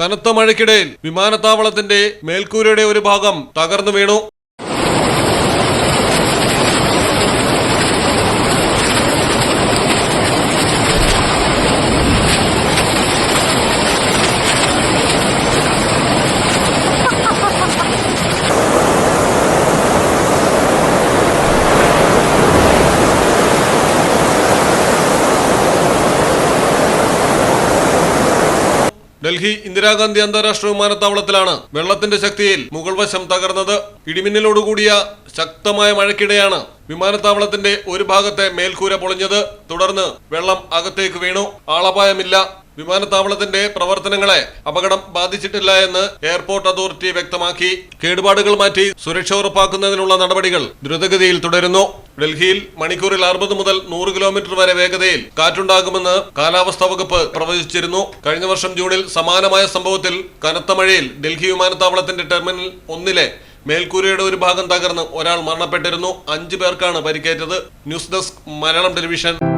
കനത്ത മഴയ്ക്കിടയിൽ വിമാനത്താവളത്തിന്റെ മേൽക്കൂരയുടെ ഒരു ഭാഗം തകർന്നു വീണു. ഡൽഹി ഇന്ദിരാഗാന്ധി അന്താരാഷ്ട്ര വിമാനത്താവളത്തിലാണ് വെള്ളത്തിന്റെ ശക്തിയിൽ മുകൾ വശം തകർന്നത്. ഇടിമിന്നലോടുകൂടിയ ശക്തമായ മഴയ്ക്കിടെയാണ് വിമാനത്താവളത്തിന്റെ ഒരു ഭാഗത്തെ മേൽക്കൂര പൊളിഞ്ഞത്. തുടർന്ന് വെള്ളം അകത്തേക്ക് വീണു. ആളപായമില്ല. വിമാനത്താവളത്തിന്റെ പ്രവർത്തനങ്ങളെ അപകടം ബാധിച്ചിട്ടില്ല എന്ന് എയർപോർട്ട് അതോറിറ്റി വ്യക്തമാക്കി. കേടുപാടുകൾ മാറ്റി സുരക്ഷ ഉറപ്പാക്കുന്നതിനുള്ള നടപടികൾ ദ്രുതഗതിയിൽ തുടരുന്നു. ഡൽഹിയിൽ മണിക്കൂറിൽ അറുപത് മുതൽ നൂറ് കിലോമീറ്റർ വരെ വേഗതയിൽ കാറ്റുണ്ടാകുമെന്ന് കാലാവസ്ഥാ വകുപ്പ് പ്രവചിച്ചിരുന്നു. കഴിഞ്ഞ വർഷം ജൂണിൽ സമാനമായ സംഭവത്തിൽ കനത്ത മഴയിൽ ഡൽഹി വിമാനത്താവളത്തിന്റെ ടെർമിനൽ ഒന്നിലെ മേൽക്കൂരയുടെ ഒരു ഭാഗം തകർന്ന് ഒരാൾ മരണപ്പെട്ടിരുന്നു. അഞ്ചു പേർക്കാണ് പരിക്കേറ്റത്. News desk Malayalam television.